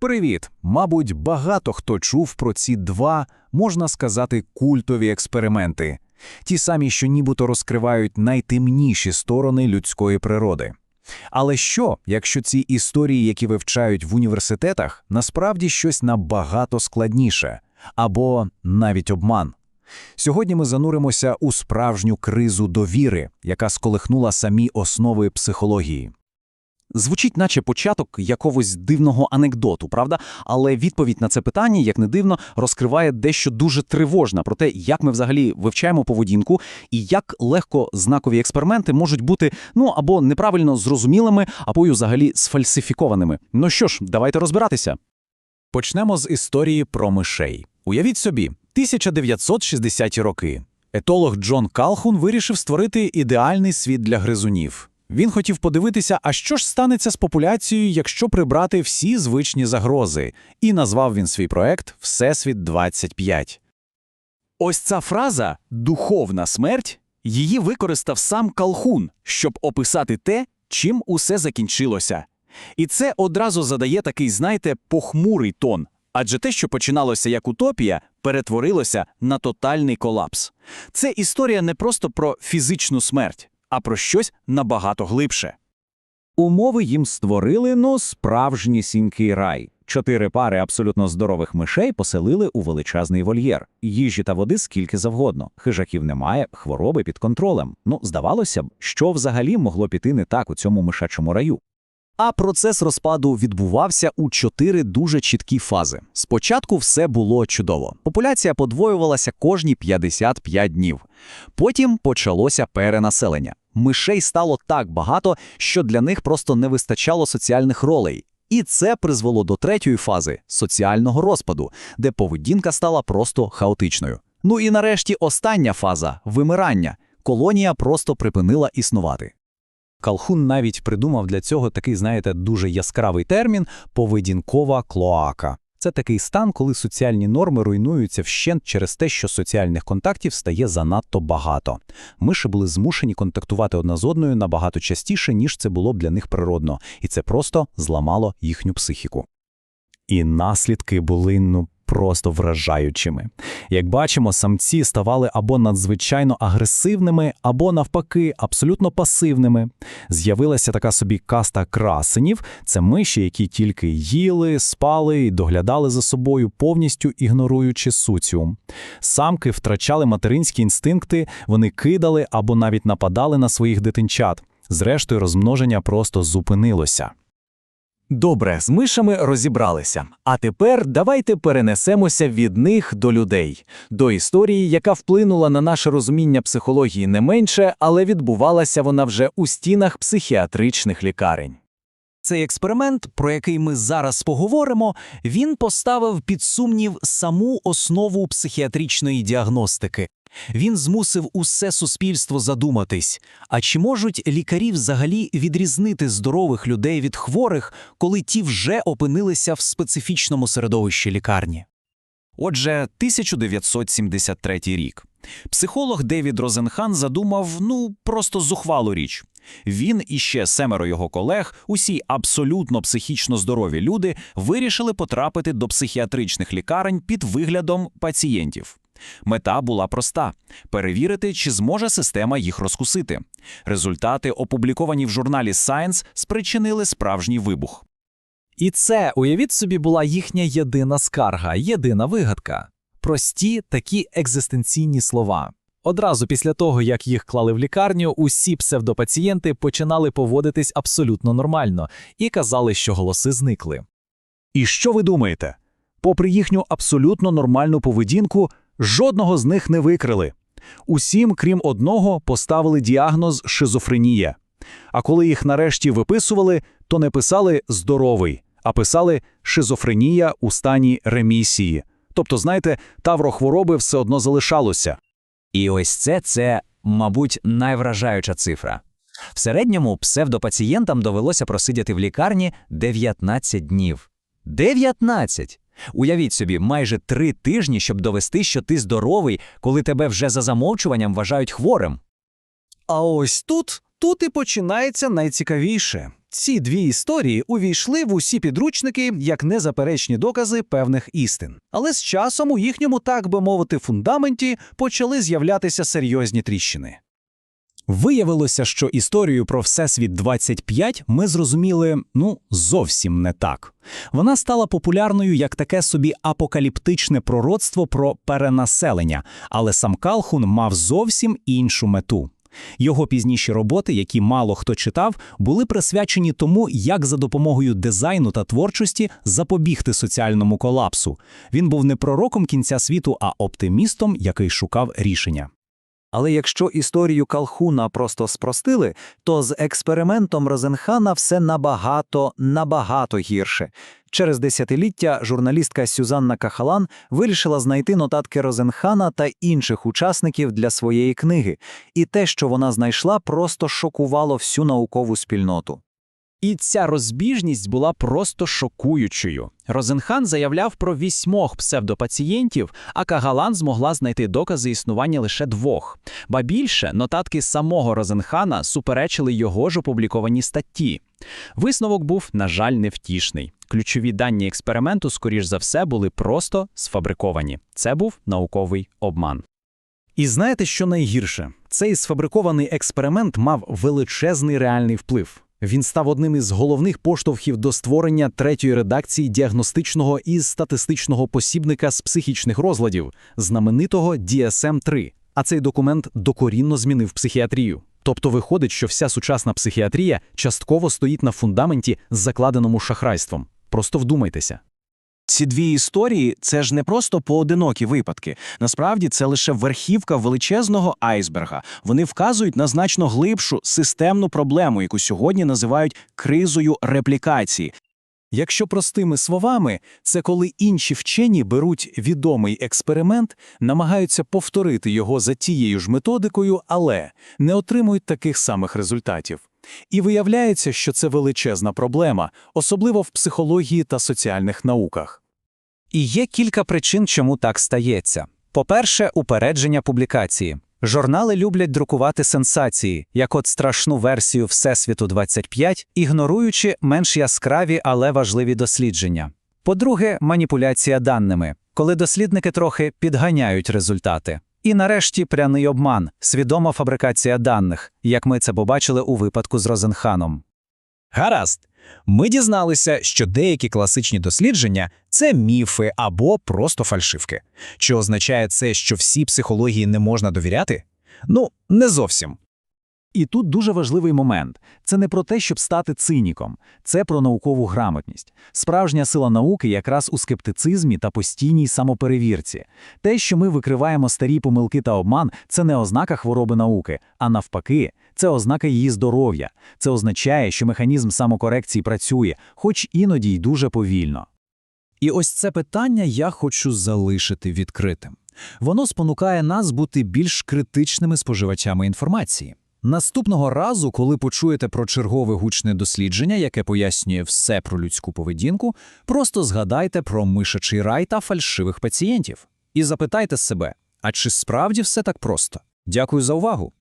Привіт! Мабуть, багато хто чув про ці два, можна сказати, культові експерименти. Ті самі, що нібито розкривають найтемніші сторони людської природи. Але що, якщо ці історії, які вивчають в університетах, насправді щось набагато складніше або навіть обман? Сьогодні ми зануримося у справжню кризу довіри, яка сколихнула самі основи психології. Звучить, наче початок якогось дивного анекдоту, правда? Але відповідь на це питання, як не дивно, розкриває дещо дуже тривожне про те, як ми взагалі вивчаємо поведінку і як легко знакові експерименти можуть бути ну або неправильно зрозумілими, або й взагалі сфальсифікованими. Ну що ж, давайте розбиратися. Почнемо з історії про мишей. Уявіть собі, 1960-ті роки. Етолог Джон Калхун вирішив створити ідеальний світ для гризунів. Він хотів подивитися, а що ж станеться з популяцією, якщо прибрати всі звичні загрози, і назвав він свій проект Всесвіт 25. Ось ця фраза духовна смерть її використав сам Калхун, щоб описати те, чим усе закінчилося. І це одразу задає такий, знаєте, похмурий тон. Адже те, що починалося як утопія, перетворилося на тотальний колапс. Це історія не просто про фізичну смерть, а про щось набагато глибше. Умови їм створили, ну, справжнісінький рай. Чотири пари абсолютно здорових мишей поселили у величезний вольєр. Їжі та води скільки завгодно. Хижаків немає, хвороби під контролем. Ну, здавалося б, що взагалі могло піти не так у цьому мишачому раю. А процес розпаду відбувався у чотири дуже чіткі фази. Спочатку все було чудово. Популяція подвоювалася кожні 55 днів. Потім почалося перенаселення. Мишей стало так багато, що для них просто не вистачало соціальних ролей. І це призвело до третьої фази соціального розпаду, де поведінка стала просто хаотичною. Ну і нарешті остання фаза вимирання. Колонія просто припинила існувати. Калхун навіть придумав для цього такий, знаєте, дуже яскравий термін поведінкова клоака. Це такий стан, коли соціальні норми руйнуються вщент через те, що соціальних контактів стає занадто багато. Миші були змушені контактувати одна з одною набагато частіше, ніж це було б для них природно, і це просто зламало їхню психіку. І наслідки були ну просто вражаючими. Як бачимо, самці ставали або надзвичайно агресивними, або навпаки, абсолютно пасивними. З'явилася така собі каста красенів це миші, які тільки їли, спали і доглядали за собою, повністю ігноруючи суціум. Самки втрачали материнські інстинкти, вони кидали або навіть нападали на своїх дитинчат. Зрештою, розмноження просто зупинилося. Добре, з мишами розібралися. А тепер давайте перенесемося від них до людей, до історії, яка вплинула на наше розуміння психології не менше, але відбувалася вона вже у стінах психіатричних лікарень. Цей експеримент, про який ми зараз поговоримо, він поставив під сумнів саму основу психіатричної діагностики. Він змусив усе суспільство задуматись, а чи можуть лікарі взагалі відрізнити здорових людей від хворих, коли ті вже опинилися в специфічному середовищі лікарні? Отже, 1973 рік. Психолог Девід Розенхан задумав ну просто зухвалу річ. Він і ще семеро його колег, усі абсолютно психічно здорові люди, вирішили потрапити до психіатричних лікарень під виглядом пацієнтів. Мета була проста перевірити, чи зможе система їх розкусити. Результати, опубліковані в журналі Science, спричинили справжній вибух. І це, уявіть собі, була їхня єдина скарга, єдина вигадка. Прості такі екзистенційні слова. Одразу після того, як їх клали в лікарню, усі псевдопацієнти починали поводитись абсолютно нормально і казали, що голоси зникли. І що ви думаєте? Попри їхню абсолютно нормальну поведінку, жодного з них не викрили. Усім, крім одного, поставили діагноз шизофренія. А коли їх нарешті виписували, то не писали здоровий, а писали шизофренія у стані ремісії. Тобто, знаєте, тавро хвороби все одно залишалося. І ось це це, мабуть, найвражаюча цифра. В середньому псевдопацієнтам довелося просидіти в лікарні 19 днів. 19! Уявіть собі, майже три тижні, щоб довести, що ти здоровий, коли тебе вже за замовчуванням вважають хворим. А ось тут, тут і починається найцікавіше. Ці дві історії увійшли в усі підручники як незаперечні докази певних істин. Але з часом у їхньому, так би мовити, фундаменті почали з'являтися серйозні тріщини. Виявилося, що історію про Всесвіт 25 ми зрозуміли, ну, зовсім не так. Вона стала популярною як таке собі апокаліптичне пророцтво про перенаселення, але сам Калхун мав зовсім іншу мету. Його пізніші роботи, які мало хто читав, були присвячені тому, як за допомогою дизайну та творчості запобігти соціальному колапсу. Він був не пророком кінця світу, а оптимістом, який шукав рішення. Але якщо історію Калхуна просто спростили, то з експериментом Розенхана все набагато, набагато гірше. Через десятиліття журналістка Сюзанна Кахалан вирішила знайти нотатки Розенхана та інших учасників для своєї книги, і те, що вона знайшла, просто шокувало всю наукову спільноту. І ця розбіжність була просто шокуючою. Розенхан заявляв про вісьмох псевдопацієнтів, а Кагалан змогла знайти докази існування лише двох. Ба більше, нотатки самого Розенхана суперечили його ж опубліковані статті. Висновок був, на жаль, невтішний. Ключові дані експерименту, скоріш за все, були просто сфабриковані. Це був науковий обман. І знаєте, що найгірше? Цей сфабрикований експеримент мав величезний реальний вплив. Він став одним із головних поштовхів до створення третьої редакції діагностичного і статистичного посібника з психічних розладів, знаменитого DSM-3. А цей документ докорінно змінив психіатрію. Тобто виходить, що вся сучасна психіатрія частково стоїть на фундаменті, закладеному шахрайством. Просто вдумайтеся. Ці дві історії це ж не просто поодинокі випадки. Насправді це лише верхівка величезного айсберга. Вони вказують на значно глибшу системну проблему, яку сьогодні називають кризою реплікації. Якщо простими словами, це коли інші вчені беруть відомий експеримент, намагаються повторити його за тією ж методикою, але не отримують таких самих результатів. І виявляється, що це величезна проблема, особливо в психології та соціальних науках. І є кілька причин, чому так стається. По-перше, упередження публікації. Журнали люблять друкувати сенсації, як от страшну версію Всесвіту 25, ігноруючи менш яскраві, але важливі дослідження. По-друге, маніпуляція даними, коли дослідники трохи підганяють результати. І нарешті пряний обман, свідома фабрикація даних, як ми це побачили у випадку з Розенханом. Гаразд. Ми дізналися, що деякі класичні дослідження це міфи або просто фальшивки. Чи означає це, що всі психології не можна довіряти? Ну, не зовсім. І тут дуже важливий момент. Це не про те, щоб стати циніком, це про наукову грамотність. Справжня сила науки якраз у скептицизмі та постійній самоперевірці. Те, що ми викриваємо старі помилки та обман, це не ознака хвороби науки, а навпаки, це ознака її здоров'я. Це означає, що механізм самокорекції працює, хоч іноді й дуже повільно. І ось це питання я хочу залишити відкритим. Воно спонукає нас бути більш критичними споживачами інформації. Наступного разу, коли почуєте про чергове гучне дослідження, яке пояснює все про людську поведінку, просто згадайте про мишачий рай та фальшивих пацієнтів. І запитайте себе, а чи справді все так просто? Дякую за увагу!